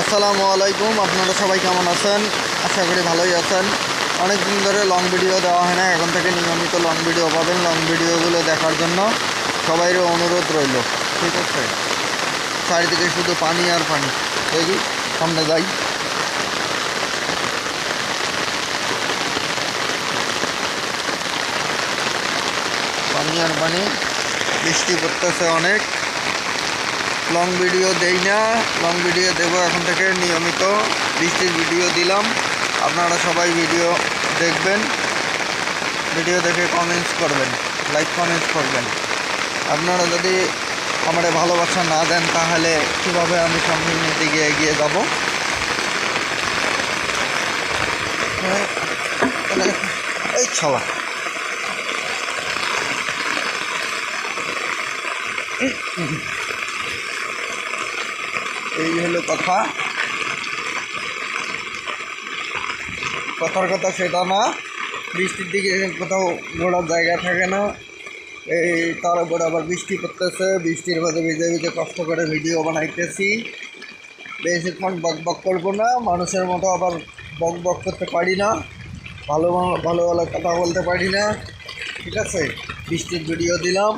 আসসালামু আলাইকুম, আপনারা সবাই কেমন আছেন? আশা করি ভালোই আছেন। অনেক দিন ধরে লং ভিডিও দেওয়া হয় না এখন থেকে নিয়মিত লং ভিডিও পাবেন। লং ভিডিওগুলো দেখার জন্য সবাইয়ের অনুরোধ রইল। ঠিক আছে? চারিদিকে শুধু পানি আর পানি। দেখি সামনে যাই। পানি আর পানি, বৃষ্টি পড়তেছে অনেক। লং ভিডিও দেই না লং ভিডিও দেবো এখন থেকে, নিয়মিত বৃষ্টির ভিডিও দিলাম। আপনারা সবাই ভিডিও দেখবেন ভিডিও দেখে কমেন্টস করবেন লাইক কমেন্টস করবেন। আপনারা যদি আমার ভালোবাসা না দেন, তাহলে কীভাবে আমি সামনের দিকে এগিয়ে যাব? এই ছলা। এই হলো কথা। কথার কথা সেটা না। বৃষ্টির দিকে কোথাও ঘোরার জায়গা থাকে না। এই তার উপর আবার বৃষ্টি পড়তেছে। বৃষ্টির মধ্যে ভিজে ভিজে কষ্ট করে ভিডিও বানাইতেছি। বেশিক্ষণ বক বক করব না। মানুষের মতো আবার বক বক করতে পারি না। ভালো ভালো ভালো ভালো কথা বলতে পারি না। ঠিক আছে? বৃষ্টির ভিডিও দিলাম।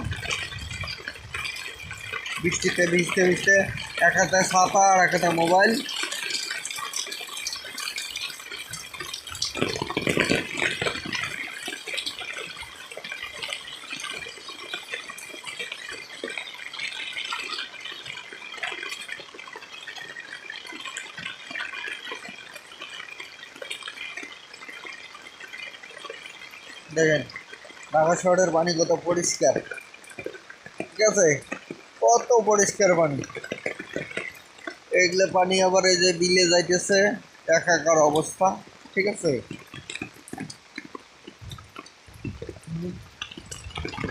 বৃষ্টিতে ভিজতে ভিজতে এক হাতে ছাতা আর এক হাতে মোবাইল। দেখেন, ঢাকা শহরের পানি কত পরিষ্কার। ঠিক আছে? কত পরিষ্কার পানি। এগুলো পানি আবার এই যে বিলে যাইতেছে একাকার অবস্থা ঠিক আছে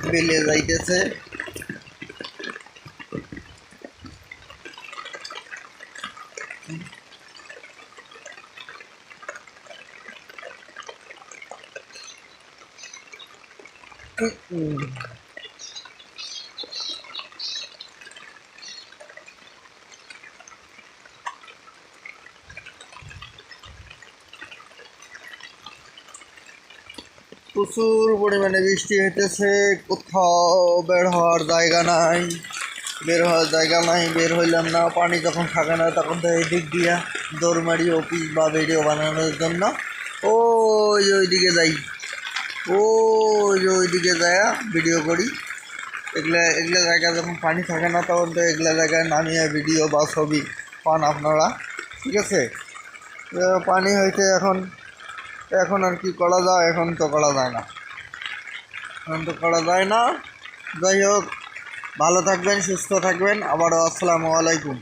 বিলে যাইতেছে হুম। প্রচুর পরিমাণে বৃষ্টি হইতেছে, কোথাও বের হওয়ার জায়গা নাই। বের হওয়ার জায়গা নাই, বের হইলাম না, পানি যখন থাকে না তখন তো এই দিক দিয়া দৌড় মারি অফিস বা ভিডিও বানানোর জন্য। ওই ওইদিকে যাই। ওই ওইদিকে যায় ভিডিও করি। এগুলা এগুলা জায়গায় যখন পানি থাকে না তখন তো এগুলা জায়গায় নামিয়ে ভিডিও বা ছবি পান আপনারা, ঠিক আছে? পানি হইতে এখন এখন আর কি করা যায়, এখন তো করা যায় না। এখন তো করা যায় না। যাই হোক, ভালো থাকবেন, সুস্থ থাকবেন। আবারও আসসালামু আলাইকুম।